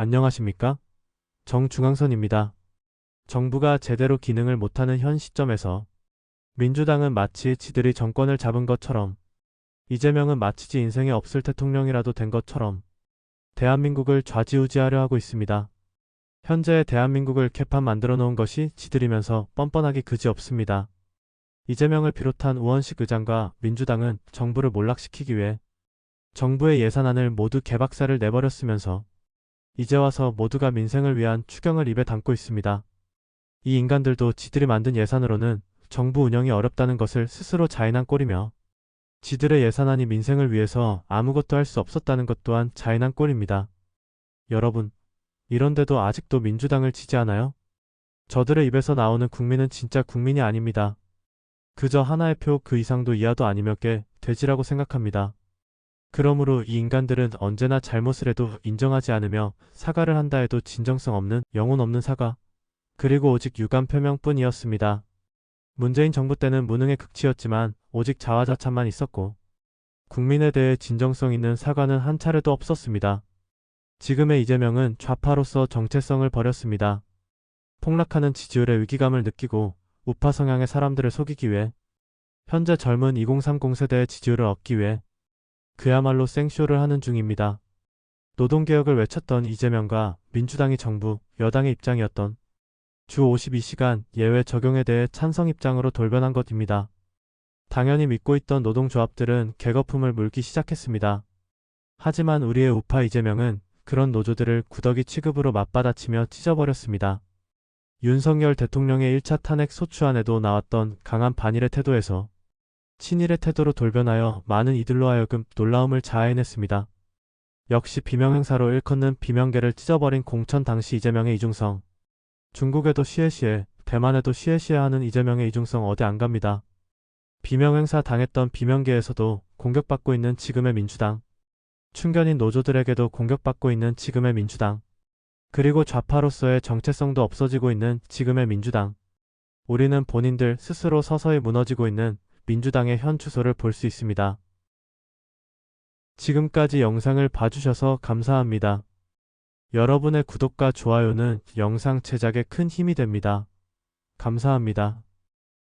안녕하십니까? 정중앙선입니다. 정부가 제대로 기능을 못하는 현 시점에서 민주당은 마치 지들이 정권을 잡은 것처럼 이재명은 마치 지 인생에 없을 대통령이라도 된 것처럼 대한민국을 좌지우지하려 하고 있습니다. 현재 대한민국을 개판 만들어 놓은 것이 지들이면서 뻔뻔하기 그지없습니다. 이재명을 비롯한 우원식 의장과 민주당은 정부를 몰락시키기 위해 정부의 예산안을 모두 개박살을 내버렸으면서 이제 와서 모두가 민생을 위한 추경을 입에 담고 있습니다. 이 인간들도 지들이 만든 예산으로는 정부 운영이 어렵다는 것을 스스로 자인한 꼴이며 지들의 예산안이 민생을 위해서 아무것도 할 수 없었다는 것 또한 자인한 꼴입니다. 여러분, 이런데도 아직도 민주당을 지지하나요? 저들의 입에서 나오는 국민은 진짜 국민이 아닙니다. 그저 하나의 표 그 이상도 이하도 아니며 꽤 돼지라고 생각합니다. 그러므로 이 인간들은 언제나 잘못을 해도 인정하지 않으며 사과를 한다 해도 진정성 없는 영혼 없는 사과 그리고 오직 유감 표명뿐이었습니다. 문재인 정부 때는 무능의 극치였지만 오직 자화자찬만 있었고 국민에 대해 진정성 있는 사과는 한 차례도 없었습니다. 지금의 이재명은 좌파로서 정체성을 버렸습니다. 폭락하는 지지율의 위기감을 느끼고 우파 성향의 사람들을 속이기 위해 현재 젊은 2030 세대의 지지율을 얻기 위해 그야말로 생쇼를 하는 중입니다. 노동개혁을 외쳤던 이재명과 민주당이 정부, 여당의 입장이었던 주 52시간 예외 적용에 대해 찬성 입장으로 돌변한 것입니다. 당연히 믿고 있던 노동조합들은 개거품을 물기 시작했습니다. 하지만 우리의 우파 이재명은 그런 노조들을 구더기 취급으로 맞받아치며 찢어버렸습니다. 윤석열 대통령의 1차 탄핵 소추안에도 나왔던 강한 반일의 태도에서 친일의 태도로 돌변하여 많은 이들로 하여금 놀라움을 자아내냈습니다. 역시 비명행사로 일컫는 비명계를 찢어버린 공천 당시 이재명의 이중성. 중국에도 시에시에, 대만에도 시에시에 하는 이재명의 이중성 어디 안 갑니다. 비명행사 당했던 비명계에서도 공격받고 있는 지금의 민주당. 충견인 노조들에게도 공격받고 있는 지금의 민주당. 그리고 좌파로서의 정체성도 없어지고 있는 지금의 민주당. 우리는 본인들 스스로 서서히 무너지고 있는 민주당의 현 주소를 볼 수 있습니다. 지금까지 영상을 봐주셔서 감사합니다. 여러분의 구독과 좋아요는 영상 제작에 큰 힘이 됩니다. 감사합니다.